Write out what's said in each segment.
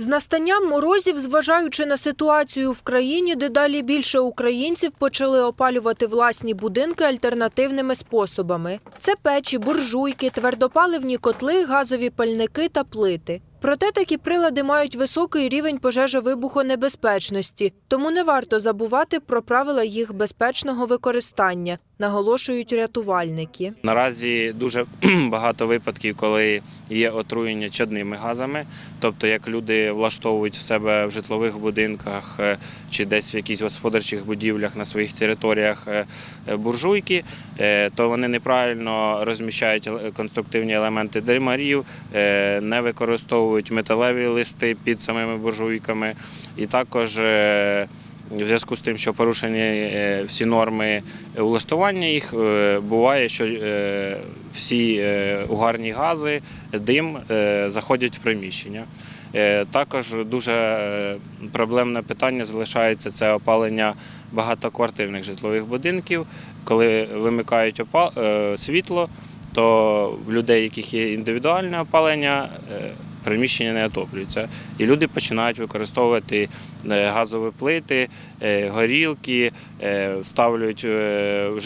З настанням морозів, зважаючи на ситуацію в країні, дедалі більше українців почали опалювати власні будинки альтернативними способами. Це печі, буржуйки, твердопаливні котли, газові пальники та плити. Проте такі прилади мають високий рівень пожежовибухонебезпечності, тому не варто забувати про правила їх безпечного використання, наголошують рятувальники. Наразі дуже багато випадків, коли є отруєння чадними газами, тобто як люди влаштовують в себе в житлових будинках е, чи десь в якихось господарчих будівлях на своїх територіях е, е, буржуйки, то вони неправильно розміщають конструктивні елементи димарів, не використовують металеві листи під самими буржуйками, і також. В зв'язку з тим, що порушені е, всі норми улаштування їх, е, буває, що е, всі угарні гази, дим заходять в приміщення. Також дуже проблемне питання залишається це опалення багатоквартирних житлових будинків. Коли вимикають світло, то в людей, яких є індивідуальне опалення, приміщення не отоплюється. І люди починають використовувати е, газові плити, е, горілки, е, ставлять в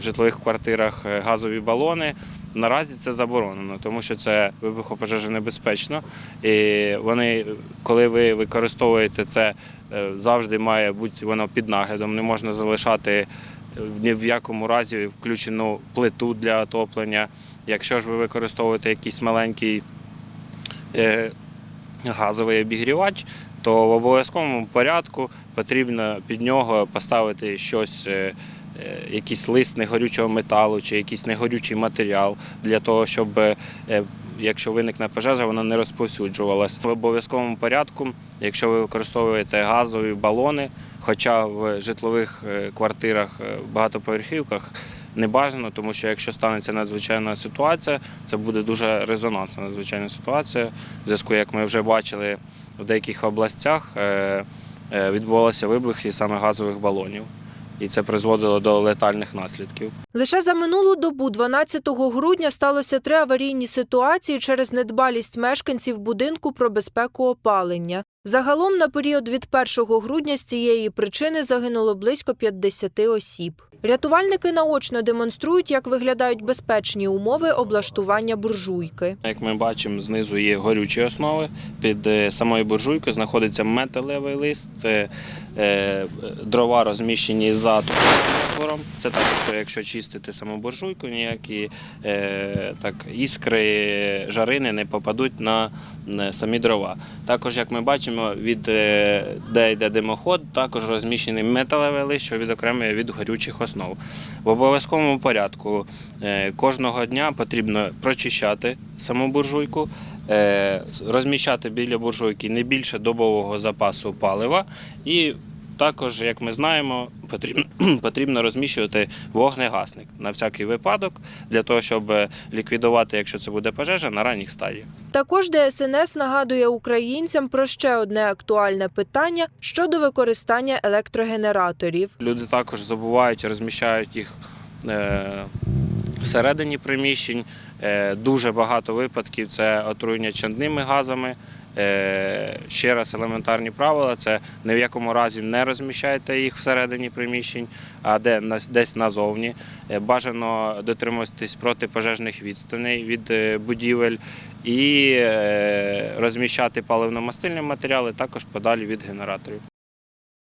житлових, квартирах газові балони. Наразі це заборонено, тому що це вибухопожежонебезпечно. І вони, коли ви використовуєте це, завжди має бути воно під наглядом. Не можна залишати ні в якому разі включену плиту для отоплення. Якщо ж ви використовуєте якийсь маленький газовий обігрівач, то в обов'язковому порядку потрібно під нього поставити щось, е, е, якийсь лист негорючого металу чи якийсь негорючий матеріал для того, щоб е, якщо виникне пожежа, вона не розповсюджувалась. В обов'язковому порядку, якщо ви використовуєте газові балони, хоча в житлових е, квартирах, е, багатоповерхівках не бажано, тому що якщо станеться надзвичайна ситуація, це буде дуже резонансна надзвичайна ситуація. В зв'язку, як ми вже бачили в деяких областях, е, е, відбувалися вибухи саме газових балонів, і це призводило до летальних наслідків. Лише за минулу добу, 12 грудня, сталося три аварійні ситуації через недбалість мешканців будинку про безпеку опалення. Загалом на період від 1 грудня з цієї причини загинуло близько 50 осіб. Рятувальники наочно демонструють, як виглядають безпечні умови облаштування буржуйки. Як ми бачимо, знизу є горючі основи. Під е, самою буржуйкою знаходиться металевий лист, е, е, дрова розміщені за отвором. Це так, що якщо чистити саму буржуйку, ніякі так, іскри, жарини не попадуть на самі дрова. Також, як ми бачимо, від е, де йде димоход, також розміщений металеве лист, що відокремлює від горючих основ. В обов'язковому порядку е, кожного дня потрібно прочищати саму буржуйку, е, розміщати біля буржуйки не більше добового запасу палива і також, як ми знаємо, потрібно, потрібно розміщувати вогнегасник на всякий випадок для того, щоб ліквідувати, якщо це буде пожежа, на ранніх стадіях. Також ДСНС нагадує українцям про ще одне актуальне питання щодо використання електрогенераторів. Люди також забувають, розміщають їх е, всередині приміщень. Е, Дуже багато випадків це отруєння чадними газами. Е, Ще раз елементарні правила: це ні в якому разі не розміщайте їх всередині приміщень, а де десь назовні. Е, Бажано дотримуватись протипожежних відстаней від е, будівель і розміщати паливно-мастильні матеріали також подалі від генераторів.